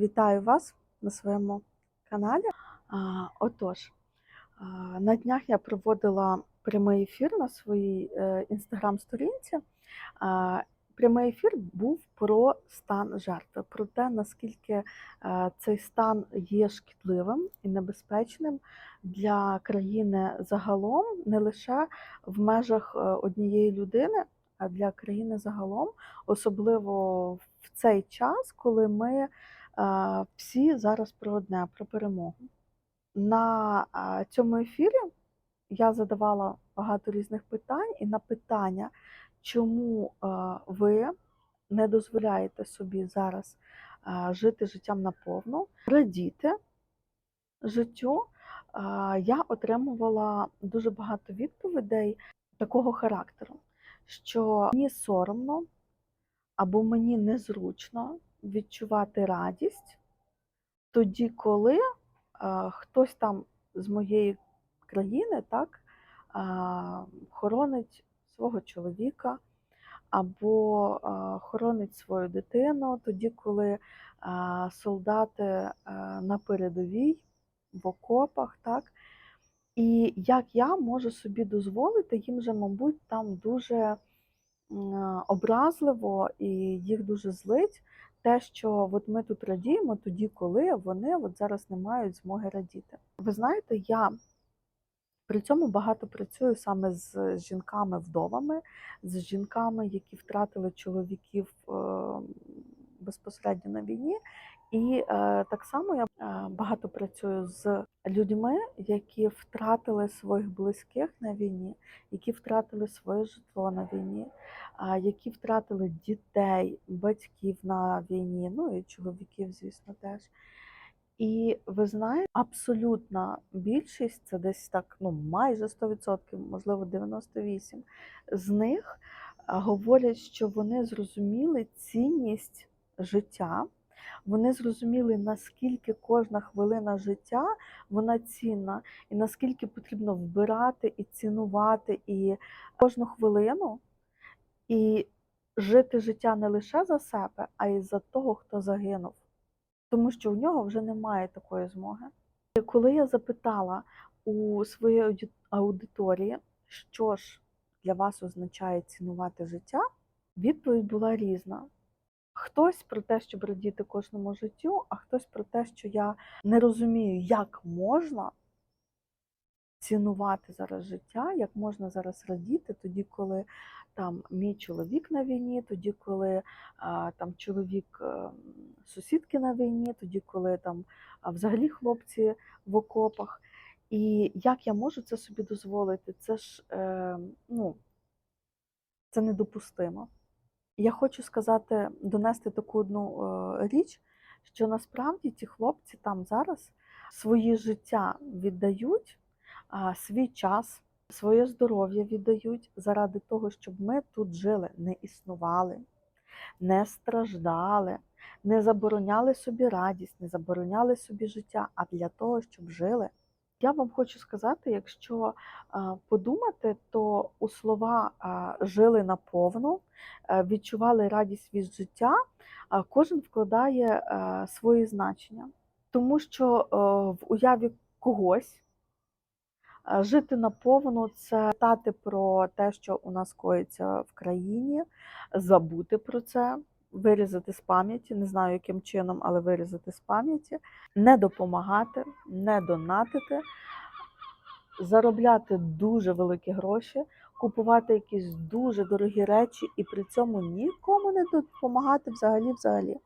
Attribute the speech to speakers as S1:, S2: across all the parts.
S1: Вітаю вас на своєму каналі. Отож, на днях я проводила прямий ефір на своїй е, інстаграм-сторінці. Прямий ефір був про стан жертви, про те, наскільки е, цей стан є шкідливим і небезпечним для країни загалом, не лише в межах е, однієї людини, а для країни загалом, особливо в цей час, коли ми всі зараз про одне, про перемогу. На цьому ефірі я задавала багато різних питань, і на питання, чому ви не дозволяєте собі зараз жити життям наповну, радіти життю, я отримувала дуже багато відповідей такого характеру, що мені соромно або мені незручно відчувати радість тоді, коли е, хтось там з моєї країни так а, хоронить свого чоловіка або а, хоронить свою дитину, тоді, коли а, солдати а, на передовій в окопах, так. І як я можу собі дозволити, їм же, мабуть, там дуже образливо і їх дуже злить те, що от ми тут радіємо тоді, коли вони от зараз не мають змоги радіти. Ви знаєте, я при цьому багато працюю саме з жінками-вдовами, з жінками, які втратили чоловіків е, безпосередньо на війні. І е, так само я е, багато працюю з людьми, які втратили своїх близьких на війні, які втратили своє житло на війні, які втратили дітей, батьків на війні, ну і чоловіків, звісно, теж. І ви знаєте, абсолютна більшість, це десь так, ну майже 100%, можливо, 98%, з них говорять, що вони зрозуміли цінність життя. Вони зрозуміли, наскільки кожна хвилина життя вона цінна, і наскільки потрібно вбирати і цінувати і кожну хвилину, і жити життя не лише за себе, а й за того, хто загинув. Тому що у нього вже немає такої змоги. І коли я запитала у своєї аудиторії, що ж для вас означає цінувати життя, відповідь була різна. Хтось про те, щоб радіти кожному життю, а хтось про те, що я не розумію, як можна цінувати зараз життя, як можна зараз радіти тоді, коли там мій чоловік на війні, тоді, коли там чоловік е, сусідки на війні, тоді, коли там взагалі хлопці в окопах. І як я можу це собі дозволити? Це ж е, ну, це недопустимо. Я хочу сказати, донести таку одну е, річ, що насправді ті хлопці там зараз свої життя віддають, свій час, своє здоров'я віддають заради того, щоб ми тут жили, не існували, не страждали, не забороняли собі радість, не забороняли собі життя, а для того, щоб жили. Я вам хочу сказати, якщо подумати, то у слова жили наповну, е, відчували радість від життя, кожен вкладає е, свої значення. Тому що е, в уяві когось жити наповну це питати про те, що у нас коїться в країні, забути про це, вирізати з пам'яті, не знаю яким чином, але вирізати з пам'яті, не допомагати, не донатити, заробляти дуже великі гроші, купувати якісь дуже дорогі речі і при цьому нікому не допомагати взагалі взагалі.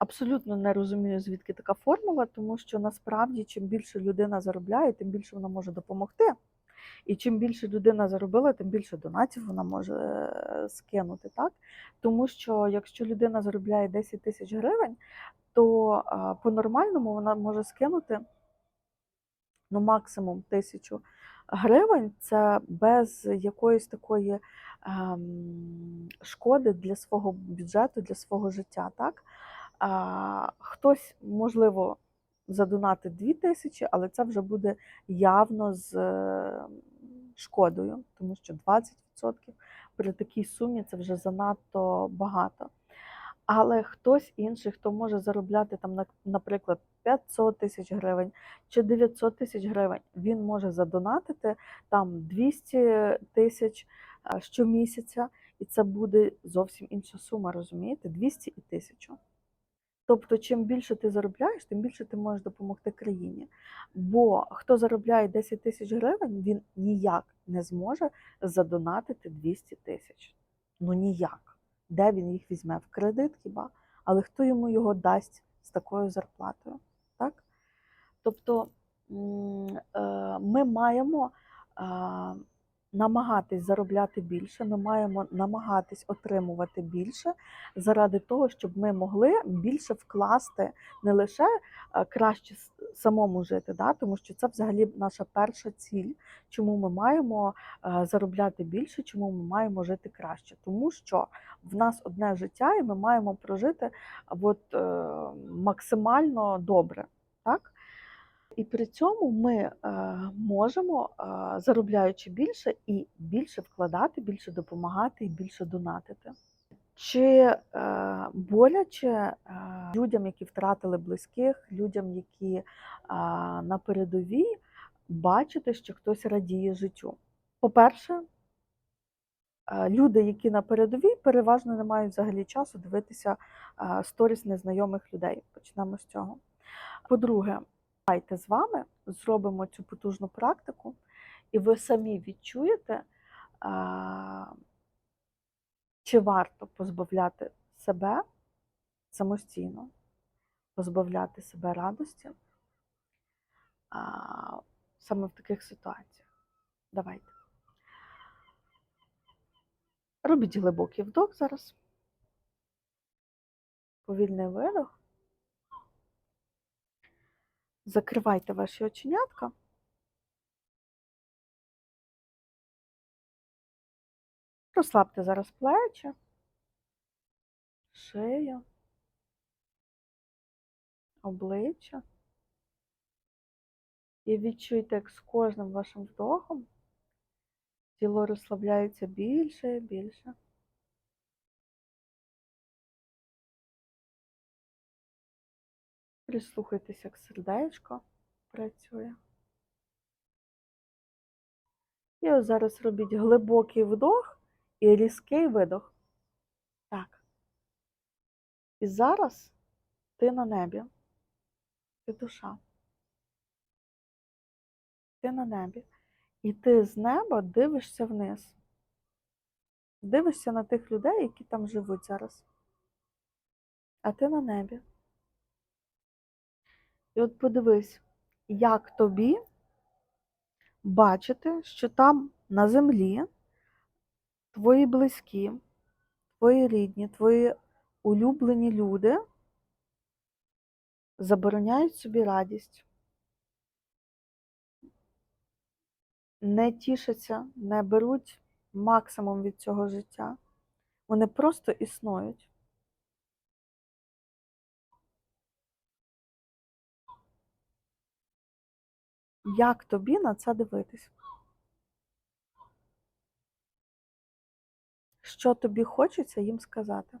S1: Абсолютно не розумію, звідки така формула, тому що насправді чим більше людина заробляє, тим більше вона може допомогти. І чим більше людина заробила, тим більше донатів вона може е, скинути. Так? Тому що якщо людина заробляє 10 тисяч гривень, то по-нормальному вона може скинути ну, максимум тисячу гривень. Це без якоїсь такої ем, шкоди для свого бюджету, для свого життя. Так? Хтось, можливо, задонатить 2 тисячі, але це вже буде явно з е, шкодою, тому що 20% при такій сумі це вже занадто багато. Але хтось інший, хто може заробляти там, наприклад, 500 тисяч гривень чи 900 тисяч гривень, він може задонатити там 200 тисяч е, щомісяця, і це буде зовсім інша сума, розумієте? 200 і 1000. Тобто, чим більше ти заробляєш, тим більше ти можеш допомогти країні. Бо хто заробляє 10 тисяч гривень, він ніяк не зможе задонатити 200 тисяч. Ну ніяк. Де він їх візьме? В кредит хіба? Але хто йому його дасть з такою зарплатою? Так? Тобто е, ми маємо е, намагатись заробляти більше, ми маємо намагатись отримувати більше заради того, щоб ми могли більше вкласти не лише е, краще самому жити, да? тому що це взагалі наша перша ціль, чому ми маємо е, заробляти більше, чому ми маємо жити краще. Тому що в нас одне життя, і ми маємо прожити от, е, максимально добре. Так? І при цьому ми е, можемо, е, заробляючи більше, і більше вкладати, більше допомагати і більше донатити. Чи е, боляче людям, які втратили близьких, людям, які на передовій, бачити, що хтось радіє життю? По-перше, люди, які на передовій, переважно не мають взагалі часу дивитися сторіс незнайомих людей. Почнемо з цього. По-друге, давайте з вами зробимо цю потужну практику, і ви самі відчуєте, чи варто позбавляти себе самостійно, позбавляти себе радості саме в таких ситуаціях. Давайте. Робіть глибокий вдох зараз. Повільний видох. Закривайте ваші оченятка. Розслабте зараз плечі, шию, обличчя. І відчуйте, як з кожним вашим вдохом тіло розслабляється більше і більше. Прислухайтеся, як сердечко працює. І ось зараз робіть глибокий вдох і різкий видох. Так. І зараз ти на небі. Ти душа. Ти на небі. І ти з неба дивишся вниз. Дивишся на тих людей, які там живуть зараз. А ти на небі. І от подивись, як тобі бачити, що там на землі твої близькі, твої рідні, твої улюблені люди забороняють собі радість, не тішаться, не беруть максимум від цього життя. Вони просто існують. Як тобі на це дивитись? Що тобі хочеться їм сказати?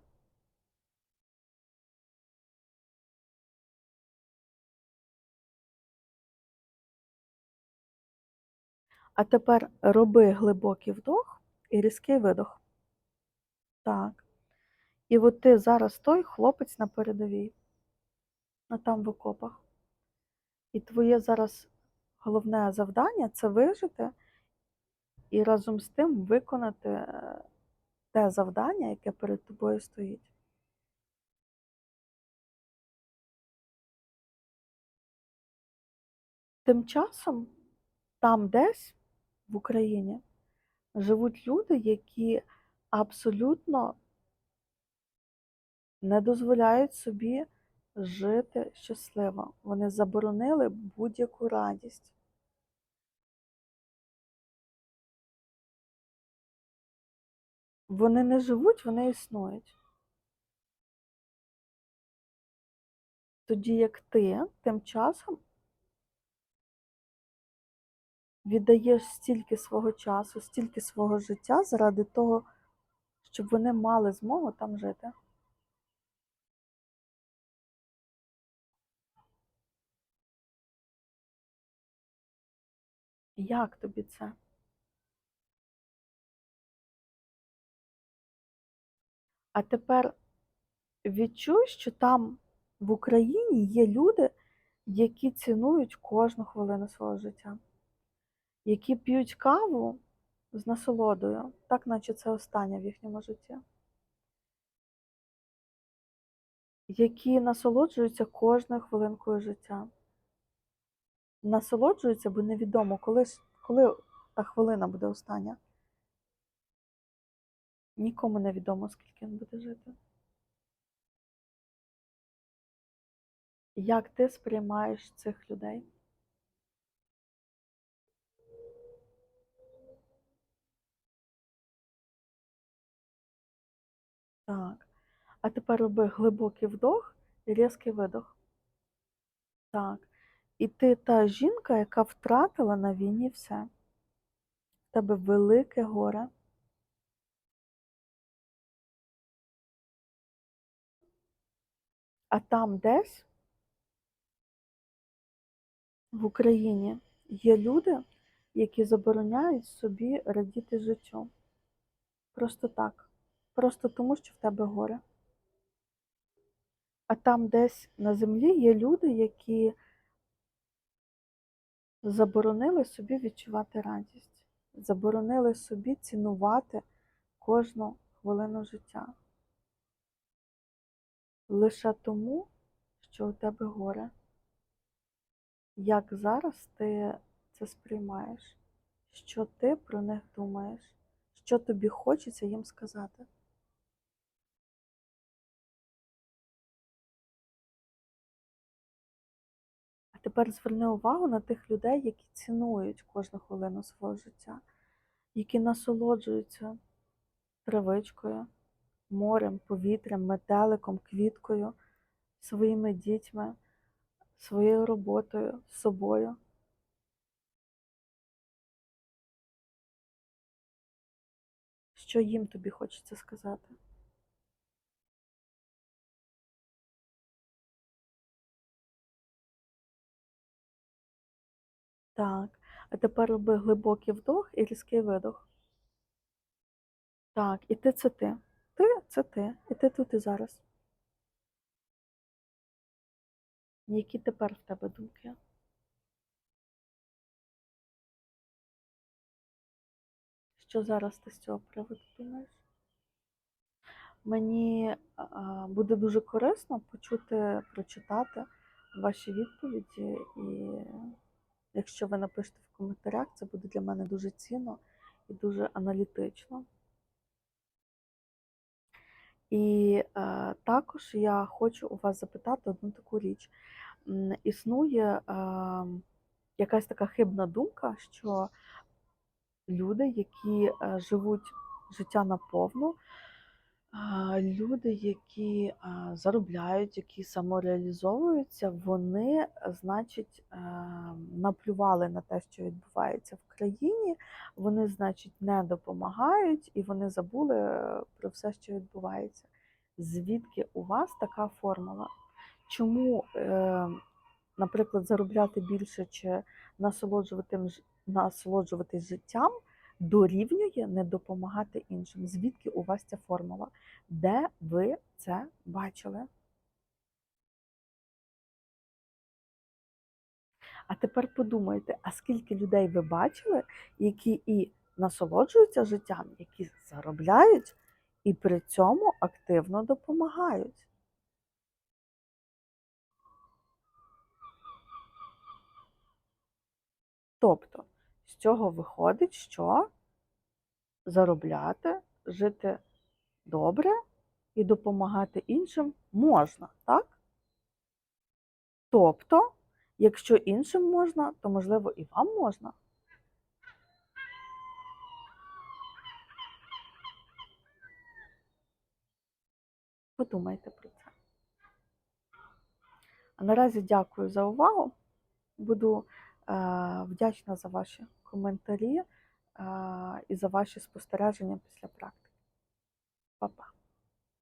S1: А тепер роби глибокий вдох і різкий видох. Так. І от ти зараз той хлопець на передовій, а там в окопах. І твоє зараз головне завдання це вижити і разом з тим виконати е, те завдання, яке перед тобою стоїть. Тим часом там десь в Україні живуть люди, які абсолютно не дозволяють собі жити щасливо. Вони заборонили будь-яку радість. Вони не живуть, вони існують. Тоді як ти тим часом віддаєш стільки свого часу, стільки свого життя заради того, щоб вони мали змогу там жити. Як тобі це? А тепер відчуй, що там в Україні є люди, які цінують кожну хвилину свого життя, які п'ють каву з насолодою, так наче це останнє в їхньому житті, які насолоджуються кожною хвилинкою життя. Насолоджуються, бо невідомо, коли, коли та хвилина буде остання. Нікому не відомо, скільки він буде жити. Як ти сприймаєш цих людей? Так. А тепер роби глибокий вдох і різкий видох. Так. І ти та жінка, яка втратила на війні все. В тебе велике горе. А там десь в Україні є люди, які забороняють собі радіти життю. Просто так. Просто тому, що в тебе горе. А там десь на землі є люди, які заборонили собі відчувати радість, заборонили собі цінувати кожну хвилину життя. Лише тому, що у тебе горе. Як зараз ти це сприймаєш? Що ти про них думаєш? Що тобі хочеться їм сказати? Тепер зверни увагу на тих людей, які цінують кожну хвилину свого життя, які насолоджуються травичкою, морем, повітрям, метеликом, квіткою, своїми дітьми, своєю роботою, собою. Що їм тобі хочеться сказати? Так. А тепер роби глибокий вдох і різкий видох. Так, і ти це ти. Ти це ти. І ти тут і зараз. Які тепер в тебе думки? Що зараз ти з цього приводу думаєш? Мені буде дуже корисно почути, прочитати ваші відповіді, і якщо ви напишете в коментарях, це буде для мене дуже цінно і дуже аналітично. І е, також я хочу у вас запитати одну таку річ. Існує е, якась така хибна думка, що люди, які е, живуть життя наповну, люди, які заробляють, які самореалізовуються, вони, значить, е, наплювали на те, що відбувається в країні, вони, значить, не допомагають і вони забули е, про все, що відбувається. Звідки у вас така формула? Чому, е, наприклад, заробляти більше чи насолоджуватись, насолоджуватись життям дорівнює не допомагати іншим? Звідки у вас ця формула? Де ви це бачили? А тепер подумайте, а скільки людей ви бачили, які і насолоджуються життям, які заробляють, і при цьому активно допомагають? Тобто, цього виходить, що заробляти, жити добре і допомагати іншим можна, так? Тобто, якщо іншим можна, то можливо і вам можна. Подумайте про це. А наразі дякую за увагу. Буду е, вдячна за ваші коментарі і за ваші спостереження після практики. Па-па.